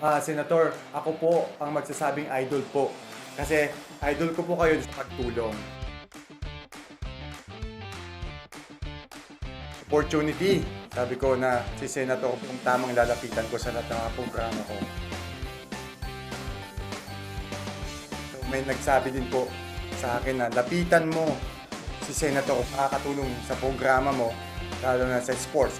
Ah, Senator, ako po ang magsasabing idol po. Kasi idol ko po kayo sa pagtulong. Opportunity. Sabi ko na si Senator kung tamang lalapitan ko sa lahat ng programa ko. So, may nagsabi din po sa akin na lapitan mo si Senator makakatulong sa programa mo, lalo na sa sports.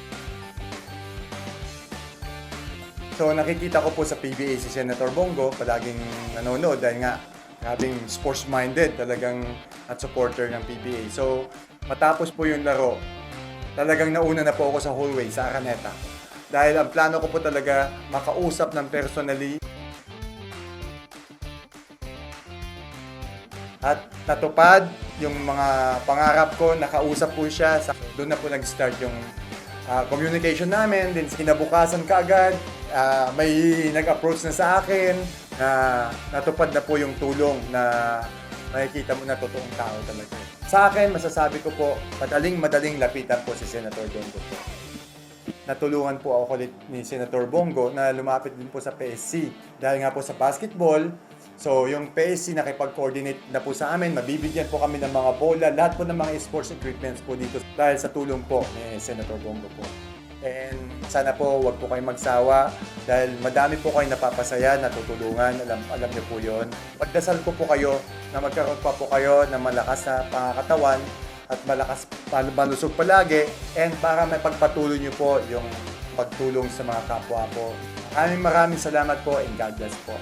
So nakikita ko po sa PBA si Senator Bongo, palaging nanonood dahil nga grabing sports-minded talagang at supporter ng PBA. So matapos po yung laro, talagang nauna na po ako sa hallway sa Araneta. Dahil ang plano ko po talaga makausap ng personally at natupad yung mga pangarap ko, nakausap po siya. Sa, doon na po nag-start yung ah, communication namin. Then kinabukasan kaagad, ah, may nag-approach na sa akin na natupad na po yung tulong na makikita mo na totoong tao talaga. Sa akin, masasabi ko po, madaling-madaling lapitan po si Senator Bongo po. Natulungan po ako ni Senator Bongo na lumapit din po sa PSC. Dahil nga po sa basketball, so yung PSC nakipag-coordinate na po sa amin, mabibigyan po kami ng mga bola, lahat po ng mga sports equipments po dito dahil sa tulong po ni Senator Bongo po. And sana po wag po kayong magsawa dahil madami po kayong napapasaya, natutulungan, alam, alam niyo po yon. Pagdasal po po kayo na magkaroon pa po kayo ng malakas na pangakatawan at malakas malusog palagi and para may pagpatuloy niyo po yung pagtulong sa mga kapwa po. Maraming maraming salamat po and God bless po.